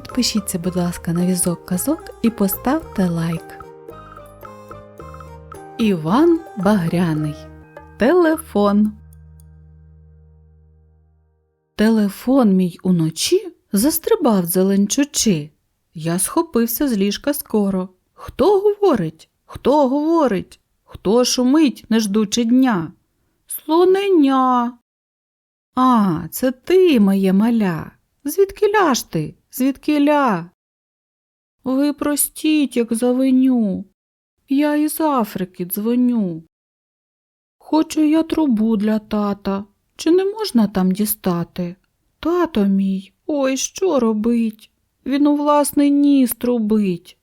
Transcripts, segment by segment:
підпишіться, будь ласка, на візок казок і поставте лайк. Іван Багряний. Телефон. Телефон мій уночі застрибав зеленчучи. Я схопився з ліжка скоро. Хто говорить? Хто говорить? Хто шумить, не ждучи дня? Слоненя. А, це ти, моє маля. Звідки ж ти? Звідки ля? Ви простіть, як завиню. Я із Африки дзвоню. Хочу я трубу для тата. Чи не можна там дістати? Тато мій, ой, що робить? Він у власний ніс трубить.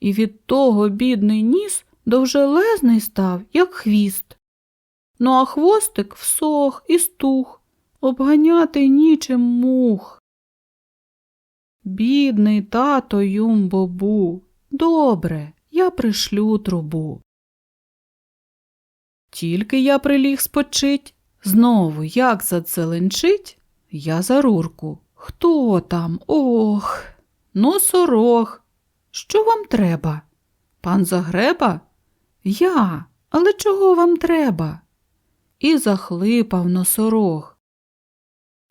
І від того бідний ніс довжелезний став, як хвіст. Ну, а хвостик всох і стух, обганяти нічим мух. Бідний тато Юмбобу, добре, я пришлю трубу. Тільки я приліг спочить, знову як зацеленчить, я за рурку. Хто там? Ох, носорог. Що вам треба? Пан Загреба? Я, але чого вам треба? І захлипав носорог.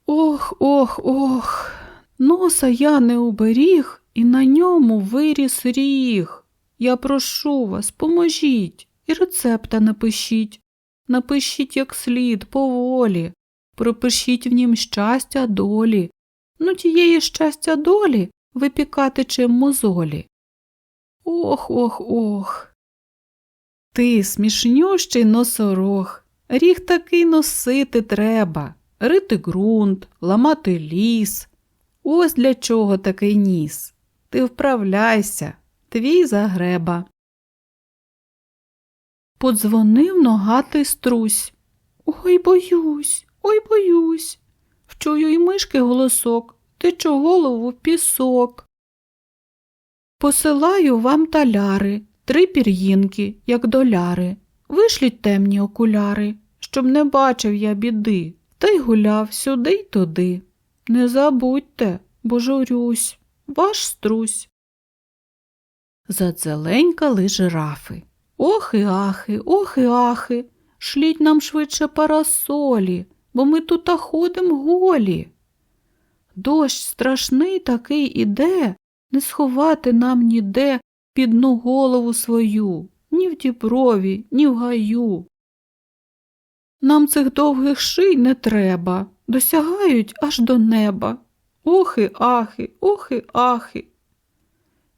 Ох, ох, ох, носа я не уберіг, і на ньому виріс ріг. Я прошу вас, поможіть і рецепта напишіть. Напишіть як слід, поволі, пропишіть в нім щастя долі. Ну, тієї щастя долі випікати чим мозолі. Ох, ох, ох. Ти смішнющий носорог, ріг такий носити треба, рити ґрунт, ламати ліс. Ось для чого такий ніс. Ти вправляйся, твій загреба. Подзвонив ногатий струсь. Ой, боюсь, ой, боюсь. Вчую й мишки голосок, тичу голову в пісок. Посилаю вам таляри, три пір'їнки, як доляри. Вишліть темні окуляри, щоб не бачив я біди, та й гуляв сюди й туди. Не забудьте, бо журюсь, ваш струсь. Задзеленькали жирафи. Охи ахи, охи ахи, шліть нам швидше парасолі, бо ми тут ходим голі. Дощ страшний такий іде, не сховати нам ніде підну голову свою, ні в діброві, ні в гаю. Нам цих довгих ший не треба, досягають аж до неба. Охи ахи, охи ахи.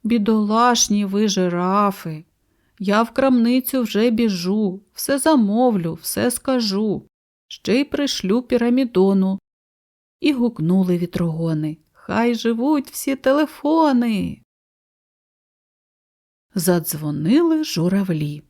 Бідолашні ви жирафи. Я в крамницю вже біжу, все замовлю, все скажу, ще й пришлю пірамідону. І гукнули вітрогони. Хай живуть всі телефони. Задзвонили журавлі.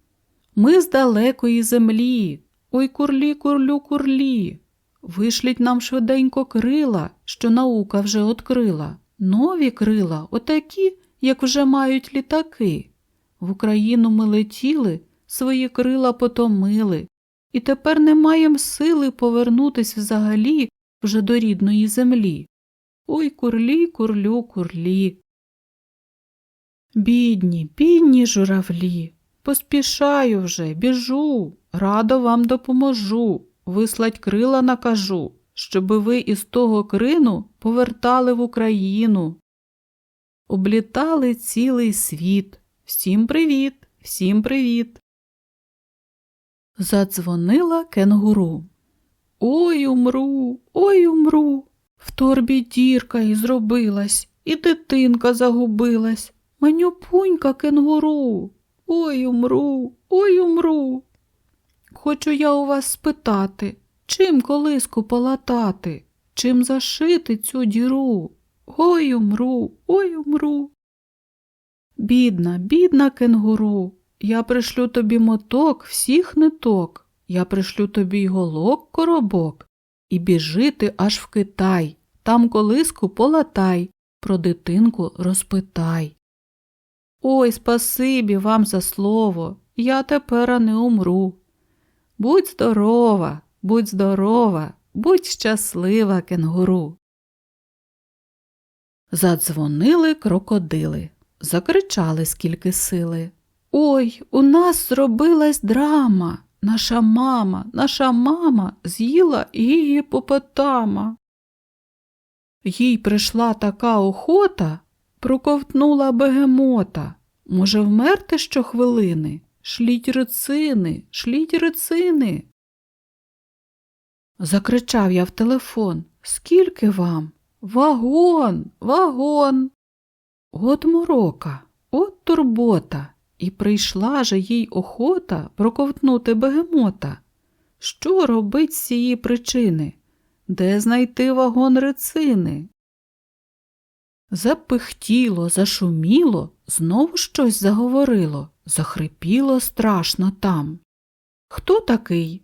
Ми з далекої землі. Ой курлі, курлю, курлі. Вишліть нам швиденько крила, що наука вже открила. Нові крила, отакі, як вже мають літаки. В Україну ми летіли, свої крила потомили, і тепер не маєм сили повернутись взагалі вже до рідної землі. Ой курлі, курлю, курлі. Бідні, бідні журавлі, поспішаю вже, біжу, радо вам допоможу, вислать крила накажу, щоби ви із того крину повертали в Україну. Облітали цілий світ. Всім привіт, всім привіт. Задзвонила кенгуру. Ой умру, ой умру. В торбі дірка і зробилась, і дитинка загубилась. Манюпунька кенгуру. Ой умру, ой умру. Хочу я у вас спитати, чим колиску полатати, чим зашити цю діру. Ой умру, ой умру. Бідна, бідна кенгуру, я пришлю тобі моток всіх ниток, я пришлю тобі й голок коробок, і біжи ти аж в Китай, там колиску полатай, про дитинку розпитай. Ой, спасибі вам за слово, я тепер не умру. Будь здорова, будь здорова, будь щаслива, кенгуру. Задзвонили крокодили, закричали скільки сили. Ой, у нас зробилась драма. Наша мама, наша мама з'їла гіпопотама. Їй прийшла така охота, проковтнула бегемота. Може, вмерти щохвилини? Шліть рицини, шліть рицини. Закричав я в телефон. Скільки вам? Вагон, вагон. От морока, от турбота, і прийшла же їй охота проковтнути бегемота. Що робить з цієї причини? Де знайти вагон рецини? Запихтіло, зашуміло, знову щось заговорило, захрипіло страшно там. Хто такий?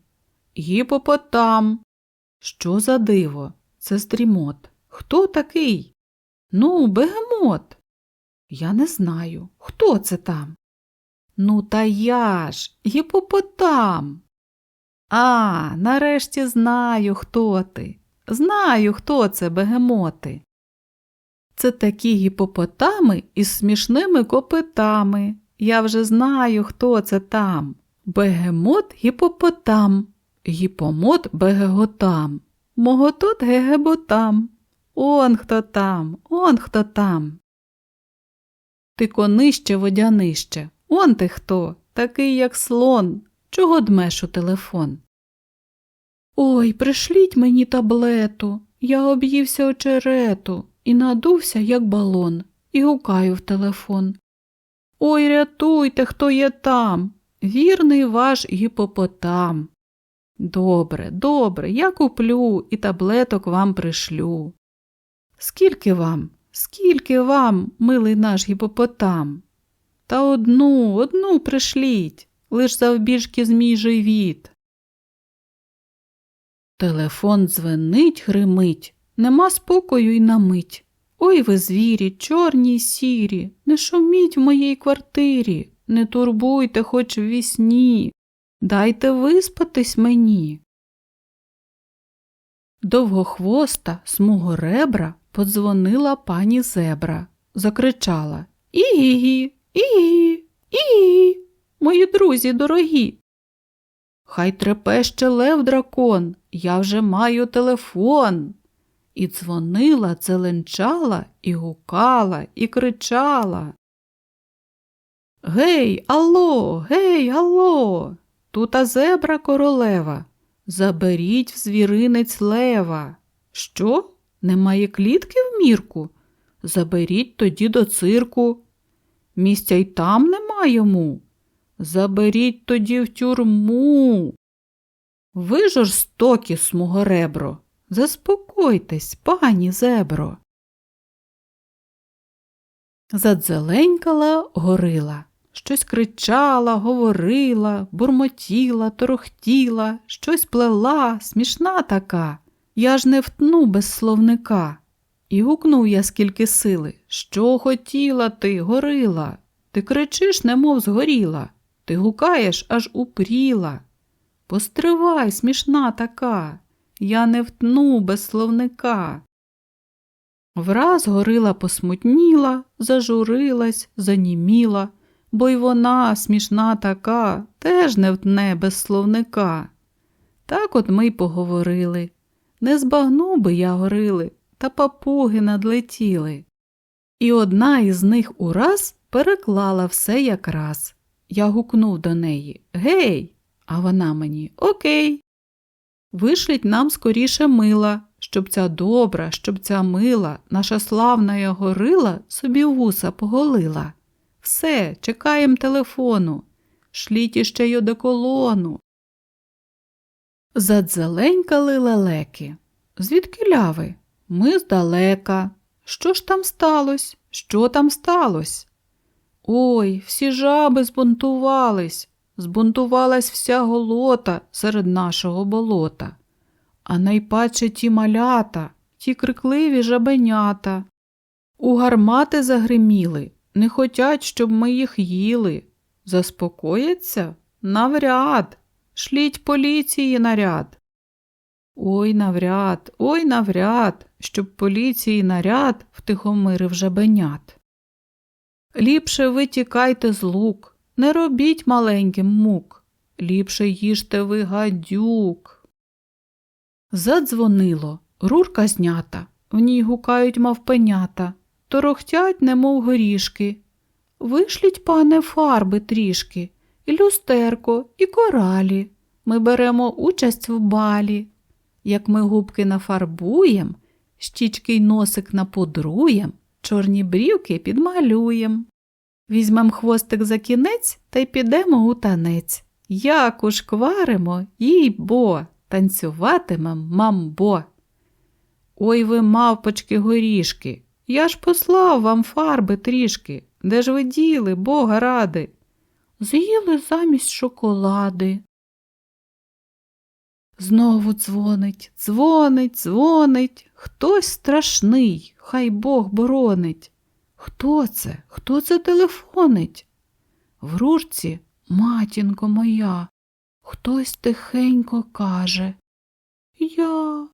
Гіпопотам. Що за диво? Це стрімот. Хто такий? Ну, бегемот. Я не знаю. Хто це там? Ну, та я ж, гіпопотам. А, нарешті знаю, хто ти. Знаю, хто це бегемоти. Це такі гіпопотами із смішними копитами. Я вже знаю, хто це там. Бегемот гіпопотам, гіпомот бегеготам, моготот гегеботам. Он хто там, он хто там. Ти конище водянище. Он ти хто, такий, як слон. Чого дмеш у телефон? Ой, пришліть мені таблету. Я об'ївся очерету і надувся, як балон, і гукаю в телефон. Ой, рятуйте, хто є там. Вірний ваш гіпопотам. Добре, добре, я куплю і таблеток вам пришлю. Скільки вам, скільки вам, милий наш гіпопотам? Та одну, одну пришліть, лиш завбіжки з мій живіт. Телефон дзвенить, гримить, нема спокою й на мить. Ой ви звірі, чорні й сірі, не шуміть в моїй квартирі, не турбуйте хоч в вісні, дайте виспатись мені. Довгохвоста, смугоребра подзвонила пані зебра, закричала Ігі, ігі, ігі, мої друзі дорогі. Хай трепеще лев дракон, я вже маю телефон. І дзвонила, целенчала, і гукала, і кричала. Гей, алло, гей, алло, тута зебра королева. Заберіть в звіринець лева. Що? Немає клітки в мірку? Заберіть тоді до цирку. Місця й там нема йому. Заберіть тоді в тюрму. Ви жорстокі, смугоребро, заспокойтесь, пані зебро. Задзеленькала горила, щось кричала, говорила, бурмотіла, торохтіла, щось плела, смішна така. Я ж не втну без словника. І гукнув я скільки сили. Що хотіла ти, горила? Ти кричиш, немов згоріла, ти гукаєш, аж упріла. Постривай, смішна така, я не втну без словника. Враз горила посмутніла, зажурилась, заніміла, бо й вона, смішна така, теж не втне без словника. Так от ми й поговорили. Не збагнув би я горили, та папуги надлетіли. І одна із них ураз переклала все якраз. Я гукнув до неї Гей! А вона мені Окей. Вишліть нам скоріше мила, щоб ця добра, щоб ця мила, наша славна горила собі вуса поголила. Все, чекаєм телефону. Шліть іще й одеколону. Задзеленькали лелеки. Звідки ляви? Ми здалека. Що ж там сталося? Що там сталося? Ой, всі жаби збунтувались, збунтувалась вся голота серед нашого болота, а найпаче ті малята, ті крикливі жабенята. У гармати загриміли, не хотять, щоб ми їх їли. Заспокояться? Навряд. Шліть поліції наряд. Ой навряд, ой навряд, щоб поліції наряд втихомирив жабенят. Ліпше ви тікайте з лук, не робіть маленьким мук, ліпше їжте ви гадюк. Задзвонило, рурка знята, в ній гукають мавпенята, торохтять, немов горішки. Вишліть, пане, фарби трішки, і люстерко, і коралі. Ми беремо участь в балі. Як ми губки нафарбуєм, щічки й носик напудруєм, чорні брівки підмалюєм. Візьмем хвостик за кінець та й підемо у танець. Як ушкваримо, їй бо, танцюватимем мамбо. Ой ви, мавпочки горішки, я ж послав вам фарби трішки. Де ж ви діли, бога ради? З'їли замість шоколади. Знову дзвонить, дзвонить, дзвонить. Хтось страшний, хай Бог боронить. Хто це? Хто це телефонить? В ружці, матінко моя, хтось тихенько каже. Я.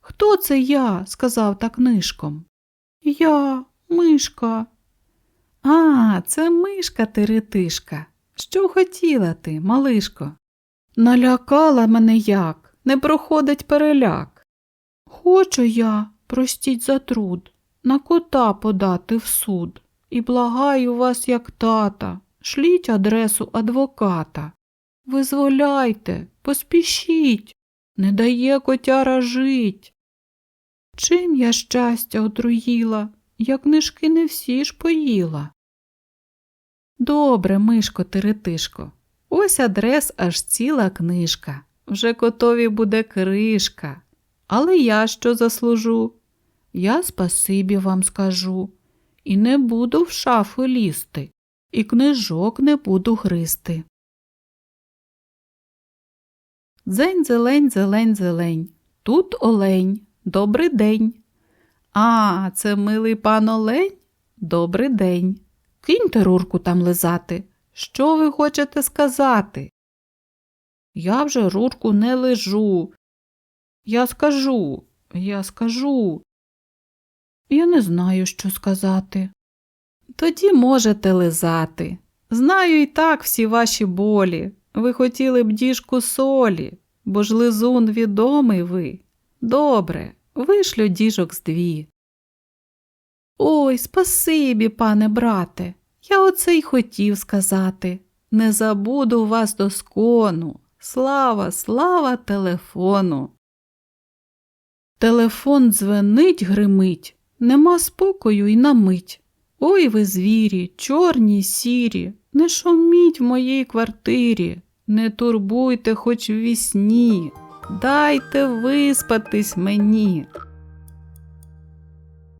Хто це я? сказав так нишком. Я, мишка. А, це мишка тиритишка. Що хотіла ти, малишко? Налякала мене як, не проходить переляк. Хочу я, простіть за труд, на кота подати в суд. І благаю вас, як тата, шліть адресу адвоката. Визволяйте, поспішіть, не дає котяра жить. Чим я щастя отруїла, як книжки не всі ж поїла. Добре, мишко тиритишко, ось адрес аж ціла книжка. Вже котові буде кришка. Але я що заслужу? Я спасибі вам скажу, і не буду в шафу лізти, і книжок не буду гристи. Дзень зелень, зелень, зелень. Тут олень. Добрий день. А, це милий пан Олень? Добрий день. Киньте рурку там лизати. Що ви хочете сказати? Я вже рурку не лежу. Я скажу, я скажу. Я не знаю, що сказати. Тоді можете лизати. Знаю і так всі ваші болі. Ви хотіли б діжку солі, бо ж лизун відомий ви. Добре, вишлю діжок з дві. Ой, спасибі, пане брате, я оце й хотів сказати. Не забуду вас доскону. Слава, слава телефону. Телефон дзвенить, гримить, нема спокою й на мить. Ой ви звірі, чорні, сірі, не шуміть в моїй квартирі, не турбуйте хоч в вісні, дайте виспатись мені.